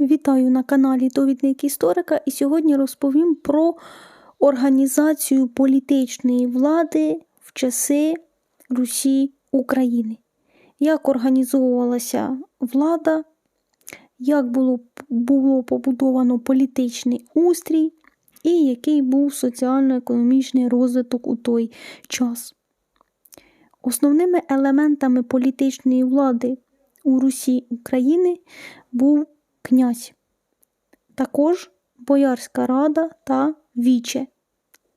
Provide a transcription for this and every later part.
Вітаю на каналі Довідник Історика і сьогодні розповім про організацію політичної влади в часи Русі України. Як організовувалася влада, як було, було побудовано політичний устрій і який був соціально-економічний розвиток у той час. Основними елементами політичної влади у Русі України був князь, також Боярська рада та віче,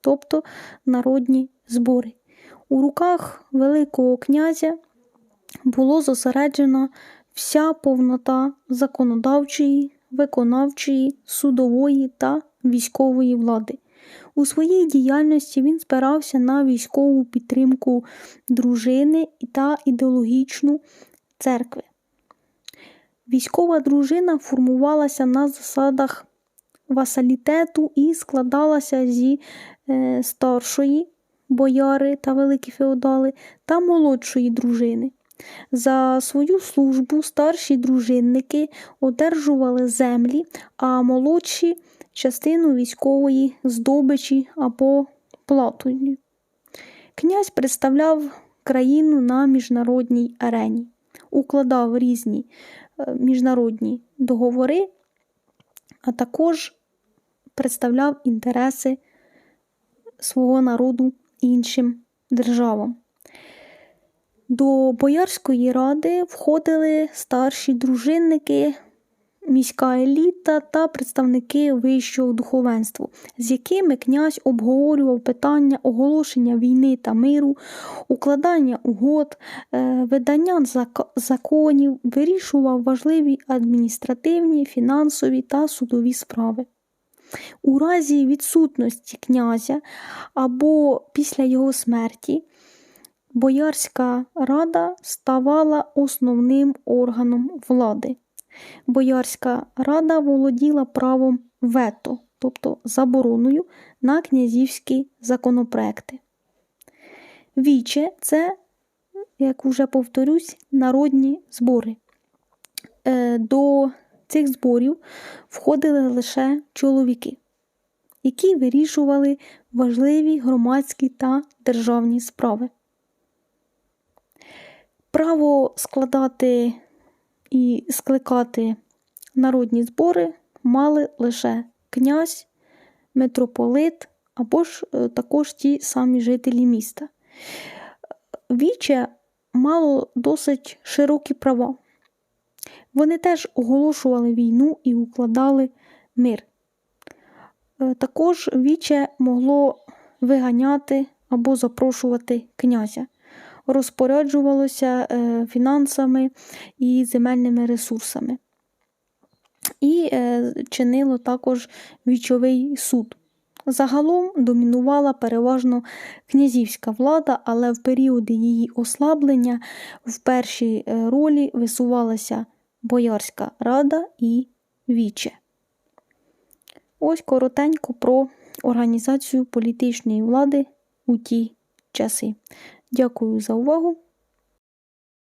тобто народні збори. У руках Великого князя було зосереджена вся повнота законодавчої, виконавчої, судової та військової влади. У своїй діяльності він спирався на військову підтримку дружини та ідеологічну церкви. Військова дружина формувалася на засадах васалітету і складалася зі е, старшої бояри та великі феодали та молодшої дружини. За свою службу старші дружинники одержували землі, а молодші частину військової здобичі або платою. Князь представляв країну на міжнародній арені, укладав різні е, міжнародні договори, а також представляв інтереси свого народу іншим державам. До Боярської ради входили старші дружинники, міська еліта та представники вищого духовенства, з якими князь обговорював питання оголошення війни та миру, укладання угод, е, видання законів, вирішував важливі адміністративні, фінансові та судові справи. У разі відсутності князя або після його смерті. Боярська рада ставала основним органом влади. Боярська рада володіла правом вето, тобто забороною на князівські законопроекти. Віче це, як вже повторюсь, народні збори. Е, до цих зборів входили лише чоловіки, які вирішували важливі громадські та державні справи. Право складати і скликати народні збори мали лише князь, митрополит або ж е, також ті самі жителі міста. Віче мало досить широкі права. Вони теж оголошували війну і укладали мир. Е, також віче могло виганяти або запрошувати князя розпоряджувалося е, фінансами і земельними ресурсами. І е, чинило також вічовий суд. Загалом домінувала переважно князівська влада, але в періоди її ослаблення в першій е, ролі висувалася Боярська рада і Віче. Ось коротенько про організацію політичної влади у ті часи. Дякую за увагу!